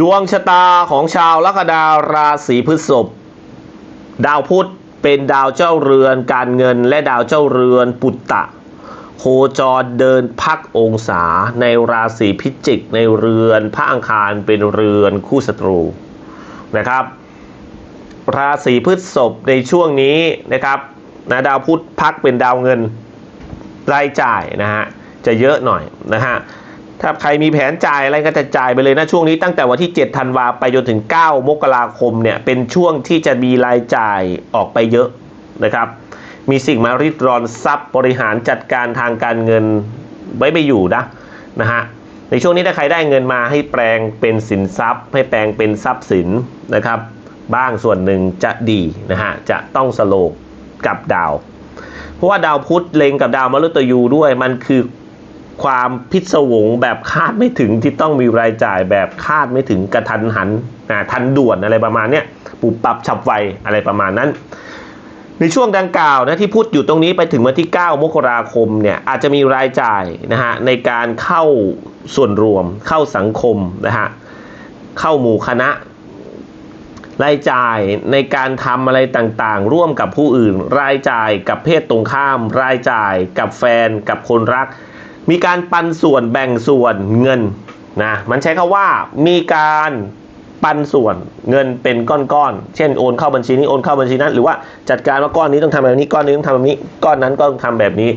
ดวงชะตาของชาวลัคนาราศีพฤษภดาวพุธเป็นดาวเจ้าเรือนการเงินและดาวเจ้าเรือนปุตตะ โคจรเดินพักองศาในราศีพิจิกในเรือนพระอังคารเป็นเรือนคู่ศัตรูนะครับ ราศีพฤษภในช่วงนี้นะครับนะดาวพุธพักเป็นดาวเงินรายจ่ายนะฮะจะเยอะหน่อยนะฮะ ถ้าใครมีแผนจ่ายอะไรก็จะจ่ายไปเลยนะช่วงนี้ตั้งแต่วันที่ 7 ธันวาไปจนถึง 9 มกราคมเนี่ยเป็นช่วงที่จะมีรายจ่ายออกไปเยอะนะครับ มีสิ่งมาริดรอนทรัพย์บริหารจัดการทางการเงินไว้ไปอยู่นะนะฮะในช่วงนี้ถ้าใครได้เงินมาให้แปลงเป็นสินทรัพย์ ให้แปลงเป็นทรัพย์สินนะครับ บ้างส่วนหนึ่งจะดีนะฮะจะต้องสโลกกับดาว เพราะว่าดาวพุธเล็งกับดาวมฤตยูด้วยมันคือ ความพิศวงแบบคาดไม่ถึงที่ต้องมีรายจ่ายแบบคาดไม่ถึงกระทันหันนะทันด่วนอะไรประมาณเนี้ยปุบปับฉับไวอะไรประมาณนั้น ในช่วงดังกล่าวนะที่พูดอยู่ตรงนี้ไปถึงวันที่ 9 มกราคมเนี่ยอาจจะมีรายจ่ายนะฮะในการเข้าส่วนรวม เข้าสังคมนะฮะเข้าหมู่คณะรายจ่ายในการทำอะไรต่างๆ ร่วมกับผู้อื่น รายจ่ายกับเพศตรงข้าม รายจ่ายกับแฟนกับคนรัก มีการปันส่วนแบ่งส่วนเงินนะมันใช้คาว่ามีการปันส่วนเงินเป็นก้อนๆ เช่นโอนเข้าบัญชีนี้โอนเข้าบัญชีนั้น หรือว่าจัดการว่าก้อนนี้ต้องทำแบบนี้ก้อนนี้ต้องทำแบบนี้ก้อนนั้นก็ต้องทำแบบนี้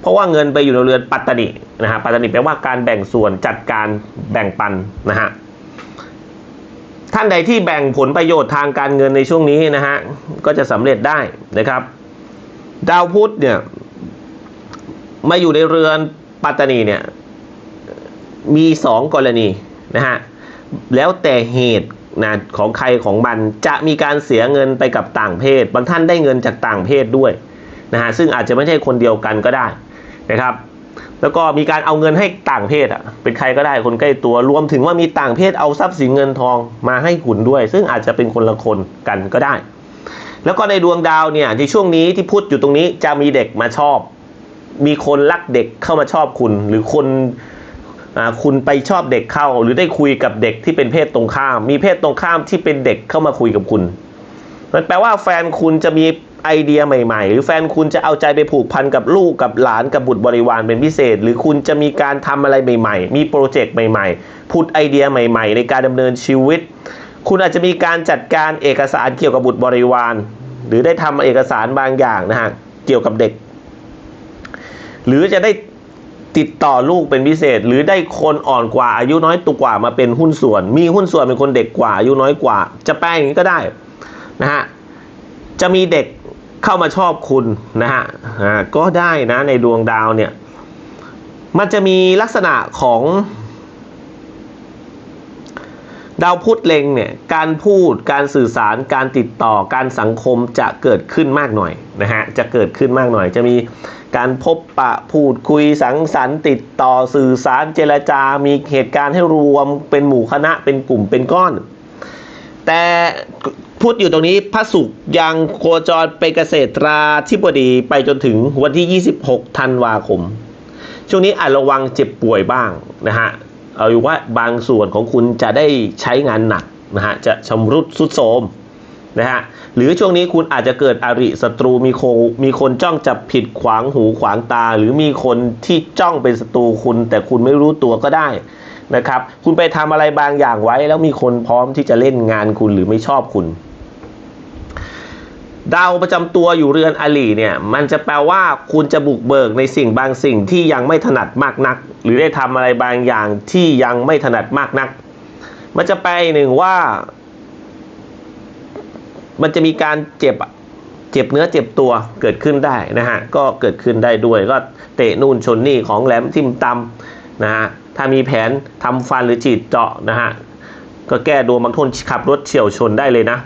เพราะว่าเงินไปอยู่ในเรือนปัตตนินะฮะปัตตนิแปลว่าการแบ่งส่วนจัดการแบ่งปันนะฮะท่านใดที่แบ่งผลประโยชน์ทางการเงินในช่วงนี้นะฮะก็จะสำเร็จได้นะครับ ดาวพุธเนี่ยมาอยู่ในเรือน ปัตตนีเนี่ยมีสองกรณีนะฮะแล้วแต่เหตุนะของใครของมันจะมีการเสียเงินไปกับต่างเพศ บางท่านได้เงินจากต่างเพศด้วยนะฮะซึ่งอาจจะไม่ใช่คนเดียวกันก็ได้นะครับ แล้วก็มีการเอาเงินให้ต่างเพศอะเป็นใครก็ได้คนใกล้ตัวรวมถึงว่ามีต่างเพศเอาทรัพย์สินเงินทองมาให้คุณด้วย ซึ่งอาจจะเป็นคนละคนกันก็ได้ แล้วก็ในดวงดาวเนี่ยในช่วงนี้ที่พูดอยู่ตรงนี้จะมีเด็กมาชอบ มีคนรักเด็กเข้ามาชอบคุณ หรือคนอคุณไปชอบเด็กเข้า หรือได้คุยกับเด็กที่เป็นเพศตรงข้าม มีเพศตรงข้ามที่เป็นเด็กเข้ามาคุยกับคุณ มันแปลว่าแฟนคุณจะมีไอเดียใหม่ ๆ หรือแฟนคุณจะเอาใจไปผูกพันกับลูกกับหลานกับบุตรบริวารเป็นพิเศษ หรือคุณจะมีการทำอะไรใหม่ ๆ มีโปรเจกต์ใหม่ๆพูดไอเดียใหม่ ๆ ในการดำเนินชีวิต คุณอาจจะมีการจัดการเอกสารเกี่ยวกับบุตรบริวาร หรือได้ทำเอกสารบางอย่างนะฮะเกี่ยวกับเด็ก หรือจะได้ติดต่อลูกเป็นพิเศษ หรือได้คนอ่อนกว่าอายุน้อยตัวกว่ามาเป็นหุ้นส่วน มีหุ้นส่วนเป็นคนเด็กกว่าอายุน้อยกว่า จะแปลงอย่างนี้ก็ได้นะฮะจะมีเด็กเข้ามาชอบคุณนะฮะก็ได้นะในดวงดาวเนี่ยมันจะมีลักษณะของดาวพุธเล็งเนี่ยการพูดการสื่อสารการติดต่อการสังคมจะเกิดขึ้นมากหน่อยนะฮะจะเกิดขึ้นมากหน่อย จะมี การพบปะพูดคุยสังสรรค์ติดต่อสื่อสารเจรจา มีเหตุการณ์ให้รวมเป็นหมู่คณะเป็นกลุ่มเป็นก้อน แต่พูดอยู่ตรงนี้พระศุกยังโคจรไปเกษตราธิบดีไปจนถึงวันที่ 26 ธันวาคม ช่วงนี้อาจระวังเจ็บป่วยบ้างนะฮะ เอาอยู่ว่าบางส่วนของคุณจะได้ใช้งานหนักนะฮะ จะชำรุดสุดโทรม นะฮะหรือช่วงนี้คุณอาจจะเกิดอริศัตรูมีโคมีคนจ้องจับผิดขวางหูขวางตา หรือมีคนที่จ้องเป็นศัตรูคุณ แต่คุณไม่รู้ตัวก็ได้นะครับ คุณไปทำอะไรบางอย่างไว้ แล้วมีคนพร้อมที่จะเล่นงานคุณหรือไม่ชอบคุณดาวประจำตัวอยู่เรือนอลีเนี่ยมันจะแปลว่าคุณจะบุกเบิกในสิ่งบางสิ่งที่ยังไม่ถนัดมากนัก หรือได้ทำอะไรบางอย่างที่ยังไม่ถนัดมากนัก มันจะแปลหนึ่งว่า มันจะมีการเจ็บเจ็บเนื้อเจ็บตัวเกิดขึ้นได้นะฮะก็เกิดขึ้นได้ด้วยก็เตะนู่นชนนี่ของแหลมทิ่มตำนะฮะถ้ามีแผนทำฟันหรือฉีดเจาะนะฮะก็แก้ดวงบางคนขับรถเฉียวชนได้เลยนะ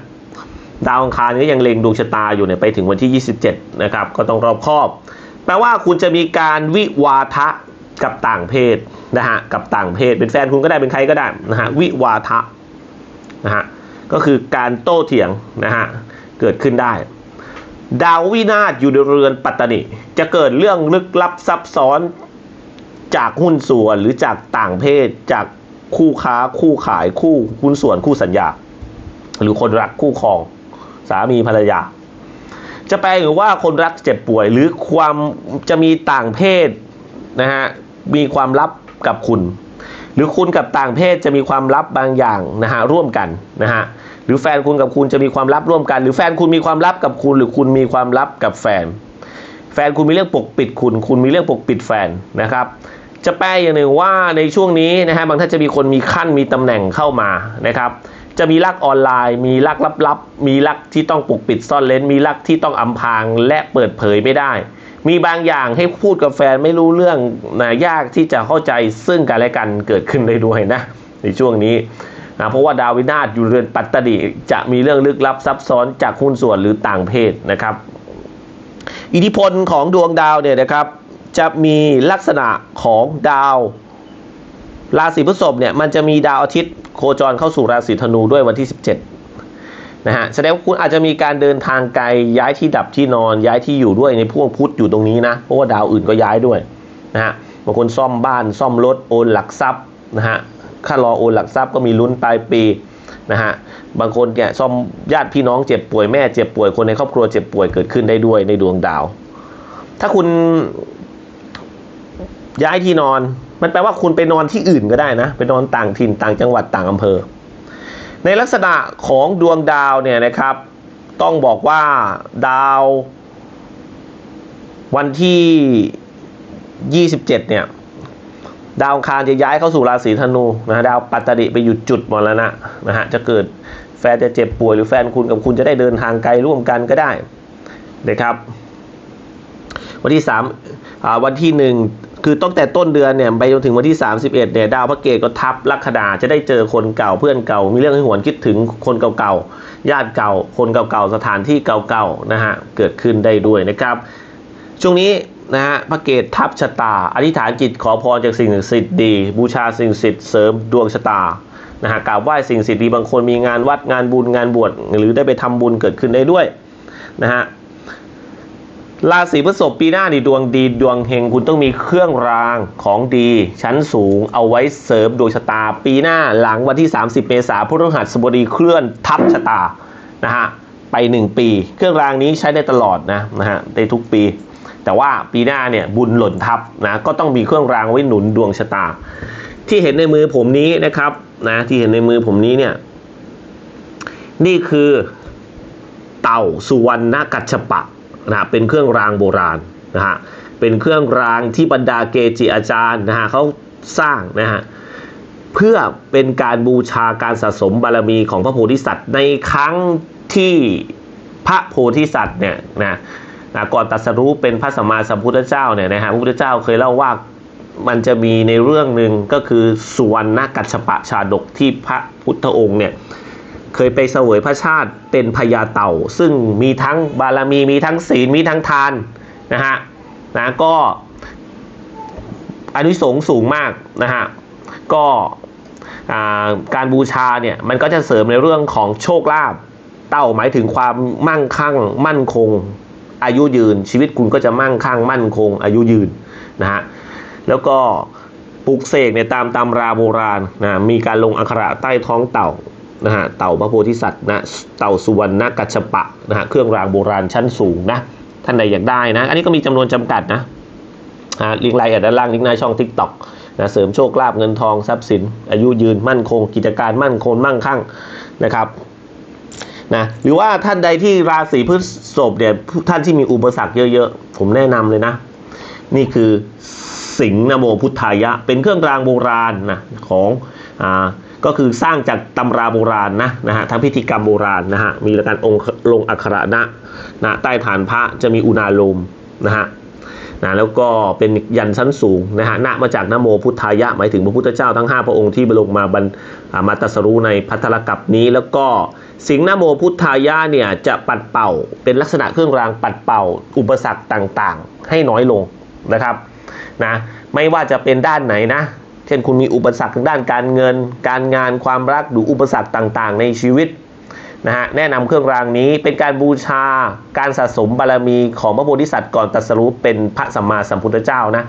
ดาวอังคารก็ยังเล็งดวงชะตาอยู่เนี่ยไปถึงวันที่ 27 นะครับ ก็ต้องรอบคอบ แปลว่าคุณจะมีการวิวาทะกับต่างเพศนะฮะกับต่างเพศเป็นแฟนคุณก็ได้เป็นใครก็ได้นะฮะวิวาทะนะฮะ ก็คือการโต้เถียงนะฮะเกิดขึ้นได้ ดาววินาศอยู่ในเรือนปัตตนิจะเกิดเรื่องลึกลับซับซ้อนจากหุ้นส่วนหรือจากต่างเพศ จากคู่ค้าคู่ขายคู่หุ้นส่วนคู่สัญญา หรือคนรักคู่ครอง สามีภรรยา จะแปลหรือว่าคนรักเจ็บป่วยหรือความจะมีต่างเพศนะฮะมีความลับกับคุณ หรือคุณกับต่างเพศจะมีความลับบางอย่างนะฮะร่วมกันนะฮะหรือแฟนคุณกับคุณจะมีความลับร่วมกัน หรือแฟนคุณมีความลับกับคุณ หรือคุณมีความลับกับแฟน แฟนคุณมีเรื่องปกปิดคุณ คุณมีเรื่องปกปิดแฟนนะครับ จะแปลอย่างหนึ่งว่าในช่วงนี้นะฮะบางท่านจะมีคนมีขั้นมีตำแหน่งเข้ามานะครับจะมีลักออนไลน์ มีลักลับๆมีลักที่ต้องปกปิดซ่อนเลนมีลักที่ต้องอำพรางและเปิดเผยไม่ได้ มีบางอย่างให้พูดกับแฟนไม่รู้เรื่องนะยากที่จะเข้าใจซึ่งกันและกันเกิดขึ้นได้ด้วยนะ ในช่วงนี้นะเพราะว่าดาวินาศอยู่เรือนปัตตนิจะมีเรื่องลึกลับซับซ้อนจากหุ้นส่วนหรือต่างเพศนะครับ อิทธิพลของดวงดาวเนี่ยนะครับ จะมีลักษณะของดาวราศีพฤษภเนี่ยมันจะมีดาวอาทิตย์โคจรเข้าสู่ราศีธนูด้วยวันที่ 17 นะฮะแสดงว่าคุณอาจจะมีการเดินทางไกลย้ายที่ดับที่นอนย้ายที่อยู่ด้วยในพวกพุธอยู่ตรงนี้นะเพราะว่าดาวอื่นก็ย้ายด้วยนะฮะบางคนซ่อมบ้านซ่อมรถโอนหลักทรัพย์นะฮะค่ารอโอนหลักทรัพย์ก็มีลุ้นปลายปีนะฮะบางคนเนี่ยซ่อมญาติพี่น้องเจ็บป่วยแม่เจ็บป่วยคนในครอบครัวเจ็บป่วยเกิดขึ้นได้ด้วยในดวงดาว ถ้าคุณย้ายที่นอน มันแปลว่าคุณไปนอนที่อื่นก็ได้นะ ไปนอนต่างถิ่นต่างจังหวัดต่างอำเภอ ในลักษณะของดวงดาวเนี่ยนะครับ ต้องบอกว่าดาว วันที่ 27 เนี่ย ดาวคารจะย้ายเข้าสู่ราศีธนูนะฮะดาวปัตติไปอยู่จุดมรณะนะฮะจะเกิดแฟนจะเจ็บป่วยหรือแฟนคุณกับคุณจะได้เดินทางไกลร่วมกันก็ได้นะครับ วันที่สามวันที่หนึ่ง คือตั้งแต่ต้นเดือนเนี่ยไปจนถึงวันที่ 31เนี่ยดาวพระเกตก็ทับลัคนาจะได้เจอคนเก่าเพื่อนเก่า มีเรื่องให้หวนคิดถึงคนเก่าๆญาติเก่า คนเก่าๆสถานที่เก่าๆนะฮะเกิดขึ้นได้ด้วยนะครับ ช่วงนี้นะฮะพระเกตทับชะตา อธิษฐานจิตขอพรจากสิ่งศักดิ์สิทธิ์ดี บูชาสิ่งศักดิ์สิทธิ์เสริมดวงชะตานะฮะกราบไหว้สิ่งศักดิ์สิทธิ์ดีบางคนมีงานวัดงานบุญงานบวชหรือได้ไปทำบุญเกิดขึ้นได้ด้วยนะฮะ ราศีพฤษภปีหน้านี่ดวงดีดวงเฮงคุณต้องมีเครื่องรางของดี ชั้นสูงเอาไว้เสริมดวงชะตา ปีหน้าหลังวันที่ 30 เมษายนพฤหัสบดีเคลื่อนทับชะตานะฮะไป 1 ปี เครื่องรางนี้ใช้ได้ตลอดนะนะฮะได้ทุกปี แต่ว่าปีหน้าเนี่ยบุญหล่นทับนะก็ต้องมีเครื่องรางไว้หนุนดวงชะตา ที่เห็นในมือผมนี้นะครับนะที่เห็นในมือผมนี้เนี่ยนี่คือเต่าสุวรรณกัจฉปะ นะฮะเป็นเครื่องรางโบราณนะฮะเป็นเครื่องรางที่บรรดาเกจิอาจารย์นะฮะเขาสร้างนะฮะเพื่อเป็นการบูชาการสะสมบารมีของพระโพธิสัตว์ ในครั้งที่พระโพธิสัตว์เนี่ยนะนะก่อนตัสรู้เป็นพระสัมมาสัมพุทธเจ้าเนี่ยนะฮะพระพุทธเจ้าเคยเล่าว่ามันจะมีในเรื่องหนึ่งก็คือสุวรรณกัจฉปะชาดกที่พระพุทธองค์เนี่ย เคยไปเสวยพระชาติเป็นพญาเต่า ซึ่งมีทั้งบารมีมีทั้งศีลมีทั้งทานนะฮะนะก็อนิสงส์สูงมากนะฮะก็การบูชาเนี่ยมันก็จะเสริมในเรื่องของโชคลาภเต่าหมายถึงความมั่งคั่ง มั่นคง อายุยืน ชีวิตคุณก็จะมั่งคั่ง มั่นคง อายุยืนนะฮะแล้วก็ปลุกเสกเนี่ยตามตำราโบราณนะมีการลงอักขระใต้ท้องเต่า นะฮะเต่าพระโพธิสัตว์นะเต่าสุวรรณกัจฉปะนะฮะเครื่องรางโบราณชั้นสูงนะท่านใดอยากได้นะ อันนี้ก็มีจำนวนจำกัดนะฮะลิงก์ไลน์ด้านล่างลิงก์หน้าช่องทิกต็อกนะเสริมโชคลาภเงินทองทรัพย์สิน อายุยืนมั่นคง กิจการมั่นคงมั่งคั่งนะครับนะหรือว่าท่านใดที่ราศีพฤษภเนี่ยท่านที่มีอุปสรรคเยอะๆ ผมแนะนำเลยนะ นี่คือสิงห์นโมพุทธายะ เป็นเครื่องรางโบราณนะของอ่า ก็คือสร้างจากตำราโบราณนะนะฮะทั้งพิธีกรรมโบราณนะฮะมีการองค์ลงอักขระนะนะใต้ฐานพระจะมีอุณาโลมนะฮะนะแล้วก็เป็นยันชั้นสูงนะฮะนะมาจากนโมพุทธายะ หมายถึงพระพุทธเจ้าทั้ง 5 พระองค์ที่ลงมาบรรมาตรัสรู้ในพัทธลกัปนี้ แล้วก็สิงห์นโมพุทธายะเนี่ยจะปัดเป่า เป็นลักษณะเครื่องรางปัดเป่า อุปสรรคต่างๆ ให้น้อยลงนะครับนะไม่ว่าจะเป็นด้านไหนนะ ช่นคุณมีอุปสรรคทางด้านการเงิน การงานความรักหรืออุปสรรคต่างๆ ในชีวิตนะฮะแนะนำเครื่องรางนี้เป็นการบูชาการสะสมบารมีของพระโพธิสัตว์ก่อนตรัสรู้เป็นพระสัมมาสัมพุทธเจ้านะ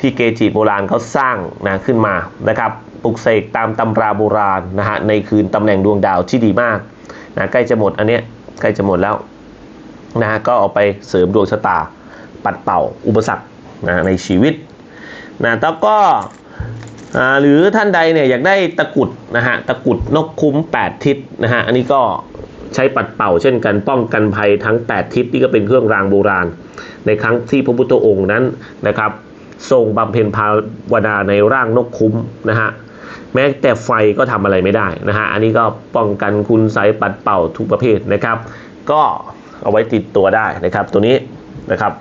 ที่เกจิโบราณเขาสร้างนะขึ้นมานะครับปลุกเสกตามตำราโบราณนะฮะในคืนตำแหน่งดวงดาวที่ดีมากนะใกล้จะหมดอันเนี้ยใกล้จะหมดแล้วนะฮะก็เอาไปเสริมดวงชะตาปัดเป่าอุปสรรคนะในชีวิตนะแล้วก็ หรือท่านใดเนี่ยอยากได้ตะกุดนะฮะตะกุดนกคุ้ม 8 ทิศนะฮะอันนี้ก็ใช้ปัดเป่าเช่นกันป้องกันภัยทั้ง 8 ทิศนี่ก็เป็นเครื่องรางโบราณ ในครั้งที่พระพุทธองค์นั้นนะครับ ทรงบำเพ็ญภาวนาในร่างนกคุ้มนะฮะแม้แต่ไฟก็ทำอะไรไม่ได้นะฮะอันนี้ก็ป้องกันคุณไสยปัดเป่าทุกประเภทนะครับ ก็เอาไว้ติดตัวได้นะครับ ตัวนี้นะครับ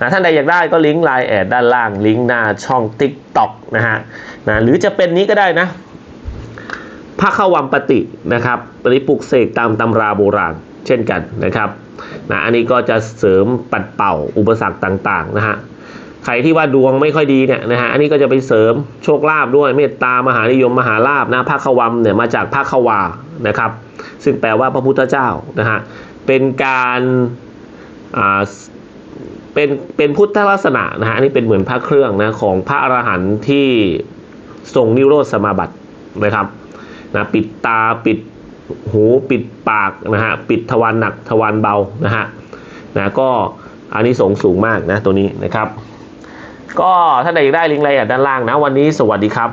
นะท่านใดอยากได้ก็ลิงก์ไลน์แอดด้านล่างลิงก์หน้าช่อง Tik t o อกนะฮะ นะหรือจะเป็นนี้ก็ได้นะพระขวัมปฏินะครับปริปลุกเสกตามตำราโบราณเช่นกันนะครับนะอันนี้ก็จะเสริมปัดเป่าอุปสรรคต่างๆนะฮะใครที่ว่าดวงไม่ค่อยดีเนี่ยนะฮะอันนี้ก็จะไปเสริมโชคลาภด้วยเมตตามหานิยมมหาลาภนะพระขวัมเนี่ยมาจากพระขวานะครับ ซึ่งแปลว่าพระพุทธเจ้านะฮะเป็นการอ่าเป็นเป็นพุทธลักษณะนะฮะอันนี้เป็นเหมือนพระเครื่องนะของพระอรหันต์ที่ ทรงนิโรธสมาบัตินะครับนะปิดตาปิดหูปิดปากนะฮะปิดทวารหนักทวารเบานะฮะนะก็อันนี้สงสูงมากนะตัวนี้นะครับ ก็ถ้าใดอยากได้ลิงก์รายละเอียดด้านล่างนะ วันนี้สวัสดีครับ